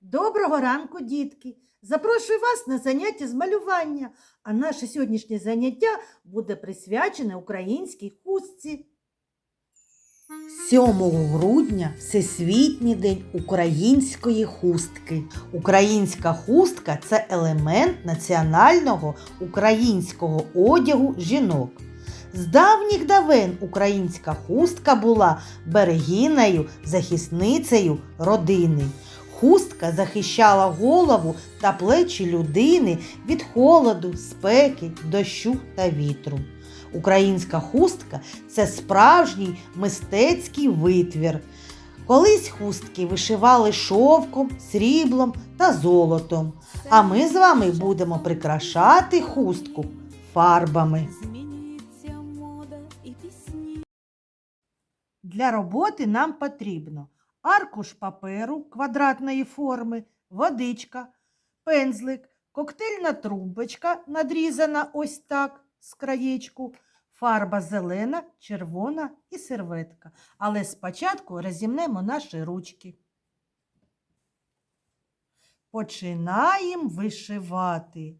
Доброго ранку, дітки! Запрошую вас на заняття з малювання, а наше сьогоднішнє заняття буде присвячене українській хустці. 7 грудня Всесвітній день української хустки. Українська хустка це елемент національного українського одягу жінок. З давніх давен українська хустка була берегинею, захисницею родини. Хустка захищала голову та плечі людини від холоду, спеки, дощу та вітру. Українська хустка це справжній мистецький витвір. Колись хустки вишивали шовком, сріблом та золотом. А ми з вами будемо прикрашати хустку фарбами. Для роботи нам потрібно аркуш паперу квадратної форми, водичка, пензлик, коктейльна трубочка, надрізана ось так з краєчку, фарба зелена, червона і серветка. Але спочатку розімнемо наші ручки. Починаємо вишивати,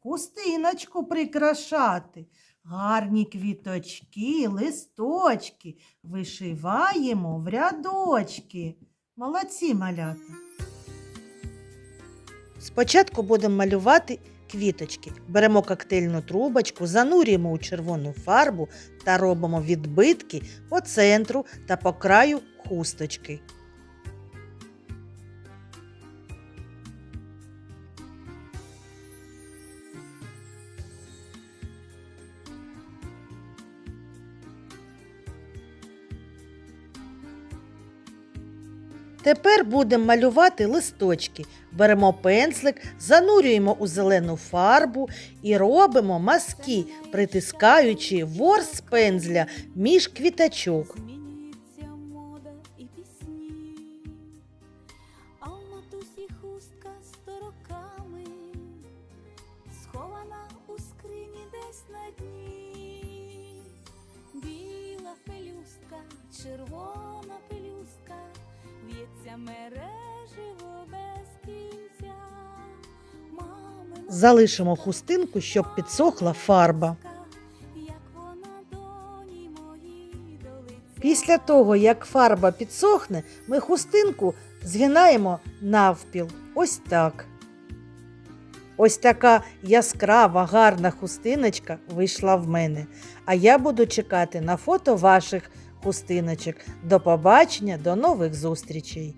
хустиночку прикрашати. Гарні квіточки, листочки вишиваємо в рядочки. Молодці малята. Спочатку будемо малювати квіточки. Беремо коктейльну трубочку, занурюємо у червону фарбу та робимо відбитки по центру та по краю хусточки. Тепер будемо малювати листочки. Беремо пензлик, занурюємо у зелену фарбу і робимо мазки, притискаючи ворс пензля між квіточок. Схована у скрині десь на дні. Залишимо хустинку, щоб підсохла фарба. Після того, як фарба підсохне, ми хустинку згинаємо навпіл. Ось так. Ось така яскрава, гарна хустиночка вийшла в мене. А я буду чекати на фото ваших хустиночок. До побачення, до нових зустрічей!